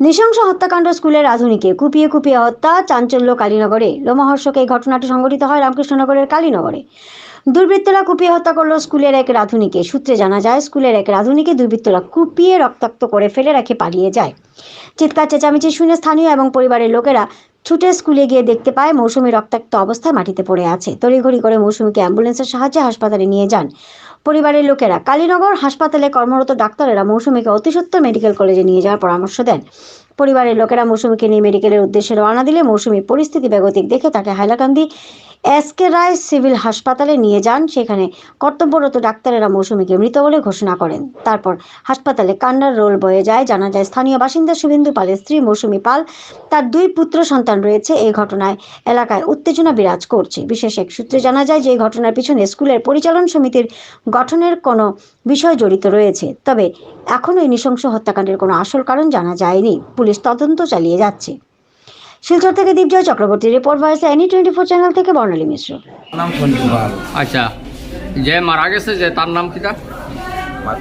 নৃশংস হত্যাকাণ্ড স্কুলের আধুনিকে কুপিয়ে কুপিয়ে হত্যা চাঞ্চল্য কালীনগরে লোমহর্ষক এই ঘটনাটি সংঘটিত হয় রামকৃষ্ণনগরের কালীনগরে। দুর্বৃত্তরা কুপিয়ে হত্যা করল স্কুলের এক রাধুনিকে। সূত্রে জানা যায়, স্কুলের এক রাধুনিকে দুর্বৃত্তরা কুপিয়ে রক্তাক্ত করে ফেলে রেখে পালিয়ে যায়। চিৎকার, চেঁচামেচি শুনে স্থানীয় এবং পরিবারের লোকেরা ছুটে স্কুলে গিয়ে দেখতে পায়, মৌসুমী রক্তাক্ত অবস্থায় মাটিতে পড়ে আছে। তড়িঘড়ি করে মৌসুমীকে অ্যাম্বুলেন্সের সাহায্যে হাসপাতালে নিয়ে যান। পরিবারের লোকেরা কালীনগর হাসপাতালে কর্মরত ডাক্তারেরা মৌসুমীকে অতি সত্বর মেডিকেল কলেজে নিয়ে যাওয়ার পরামর্শ দেন। পরিবারের লোকেরা মৌসুমীকে নিয়ে মেডিকেলের উদ্দেশ্যে রওনা দিলে মৌসুমী পরিস্থিতি বেগতিক দেখে তাকে Hailakandi S K Roy civil হাসপাতালে নিয়ে যান। সেখানে কর্তব্যরত ডাক্তারেরা মৌসুমীকে মৃত বলে ঘোষণা করেন। তারপর হাসপাতালে কান্নার রোল বয়ে যায়। জানা যায়, স্থানীয় বাসিন্দা শুভেন্দু পালের স্ত্রী মৌসুমী পাল, তার দুই পুত্র সন্তান রয়েছে। এই ঘটনায় এলাকায় উত্তেজনা বিরাজ করছে। বিশেষ এক সূত্রে জানা যায় যে, এই ঘটনার পিছনে স্কুলের পরিচালন সমিতির গঠনের কোনো বিষয় জড়িত রয়েছে। তবে এখনও এই নৃশংস হত্যাকাণ্ডের কোনো আসল কারণ জানা যায়নি। পুলিশ তদন্ত চালিয়ে যাচ্ছে। শিলচর থেকে Dipjoy Chakraborty report voice any twenty four channel থেকে বর্ণালী মিশ্র। নাম পাল। আচ্ছা যে মারা গেছে যে তার নাম কিটা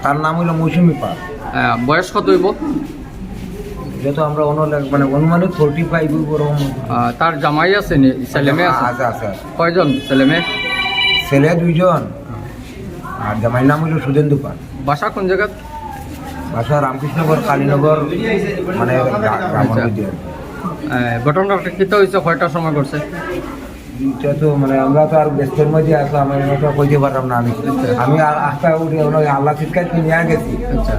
তার? নাম হইল মৌসুমি পাল। আহ, বয়স কত হইব? যেহেতু আমরা অনু- মানে অনুমানিক ফোর্টি ফাইভ তার জামাই আছে নি? ছেলে মেয়ে আছে? আছে আছে আছে। কয়জন ছেলে মেয়ে? ছেলে দুইজন। আর জামাইয়ের নাম হইল সুধেন্দু পাল। বাসা কোন জায়গা বাসা রামকৃষ্ণনগর কালীনগর মানে আচ্ছা। ঘটনাটা কিতা হয়েছে কয়টার সময় করছে? এটা তো মানে আমরা তো আর ব্যস্তের মধ্যে আসলাম আমি তো কইতে পারলাম না আমি। আমি আস্তা উঠে আল্লাহ চিৎকার নিয়ে গেছি। আচ্ছা।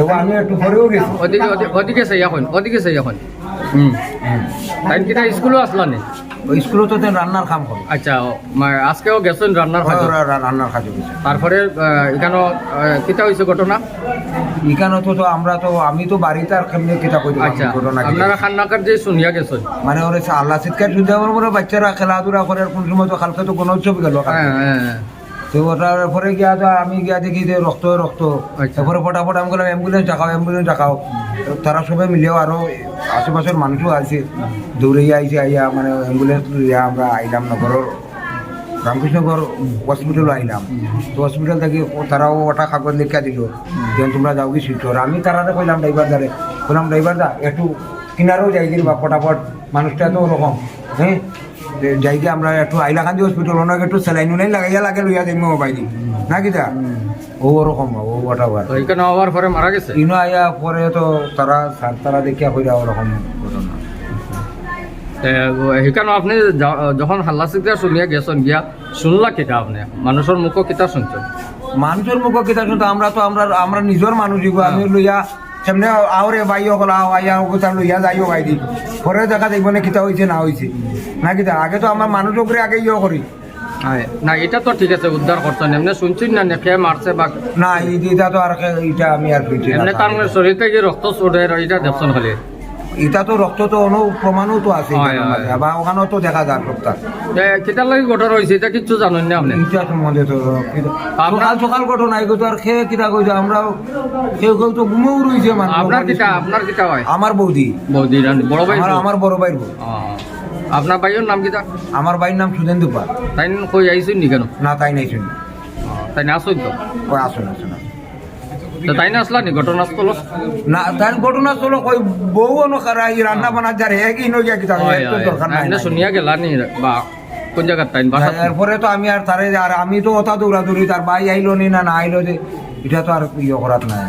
এবং আমি একটু পরেও গেছি। ওদিকে ওদিকে সেই এখন ওদিকে সেই এখন। হুম। তাই কিটা স্কুলও আসলাম নি? স্কুলে তো রান্নার কাম করে আচ্ছা ও, মা- আজকেও গেছেন রান্নার ওরা রান্নার কাজ তারপরে এখানে কিতা হয়েছে ঘটনা? এখানে তো তো আমরা তো আমি তো বাড়িতে আর কেমনি কিতা আচ্ছা ঘটনা কি। আপনারা খান্নাকার যে শুনিয়া গেছেন? মানে ওরে আল্লাহ মনে হয় বাচ্চারা খেলাধুলা করে আর কোন সময় তো কালকে তো কোনো উৎসব গেল হ্যাঁ হ্যাঁ তো ওটার পরে গিয়া আমি গিয়া দেখি যে রক্ত রক্ত। আচ্ছা। তারপরে ফটাফট আমি বললাম অ্যাম্বুলেন্স ডাকাও অ্যাম্বুলেন্স ডাকাও তো তারা সবাই মিলেও আরও আশেপাশের মানুষও আছে। দৌড়ে আইছে, আইয়া মানে অ্যাম্বুলেন্স আমরা আইলাম নগরের রামকৃষ্ণগর হসপিটাল আইলাম। তো হসপিটাল থেকে তারাও ওটা কাগজ লিখা দিল যে তোমরা যাও কি শিলচর আমি তারারে কইলাম, ড্রাইভার দারে বললাম ড্রাইভার দা, একটু কিনারেও যাই গিয়ে বা ফটাফট। মানুষটা তো ওরকম হ্যাঁ? যে যাই গিয়ে আমরা একটু আইলাকান্দি হসপিটাল ওনাকে একটু স্যালাইন উনাই লাগাইয়া লাগে লইয়া দিম মোবাইল না কি তা? ও ওরকম ও ওটা তো এখানে হওয়ার পরে মারা গেছে? ইনো আইয়া পরে তো তারা তারা দেখিয়া কইরা ওরকম ঘটনা সেইখানে আপনি যখন হাল্লা চিৎকার শুনিয়া গেছেন গিয়া শুনলা কিতা আপনি? মানুষের মুখ কিতা শুনছেন মানুষের মুখ কিতা শুনতো আমরা তো আমরা আমরা নিজের মানুষ আমি লইয়া সেমনে আওরে বাইও কলা আইয়া ওগুতা লইয়া যাইও গাই দি পরে দেখা যাইব না কিতা হয়েছে না হয়েছে না কিতা আগে তো আমার মানুষ উপরে আগে ইয়ে করি না এটা তো ঠিক আছে উদ্ধার করছেন এমনি শুনছেন না নেখে মারছে বা না এটা তো আর কে- এটা আমি আর। এমনি তার শরীর থেকে রক্ত চড়ে এটা দেখছেন খালি। এটা তো রক্ত তো অনু প্রমাণও তো আছে। বা ওখানেও তো দেখা যায় রক্ত কিতার লাগে ঘটনা হয়েছে এটা কিচ্ছু জানেন না আপনি? এটা তো কিন্তু আমরা- সকাল সকাল ঘটনা এগুলো তো আর খেয়ে কিতা কইছে আমরাও কেউ কেউ তো ঘুমেও রইছে মানুষ আপনার কিতা আপনার কিতা হয়? আমার বৌদি। বৌদি বড় ভাই আমার? আমার বড় বউ আপনার ভাইয়ের নাম কিতা? আমার ভাইয়ের নাম সুধেন্দু পাল তাই কই আইসুন নি কেন? না তাই নাই তাই না আসুন তো আসুন আসুন। তো তাই না আসলা নি ঘটনাস্থল? না তাই ঘটনা চলো কই বউ অনুসারা ই রান্না বান্না যার হে কি নইয়া কি দরকার নাই এমনি শুনিয়া গেলা নি বা কোন জায়গার তাই? বাসা এরপরে তো আমি আর তারে আর আমি তো ওটা দৌড়াদৌড়ি তার ভাই আইলো নি না না আইলো যে এটা তো আর ইয়ে করার নাই।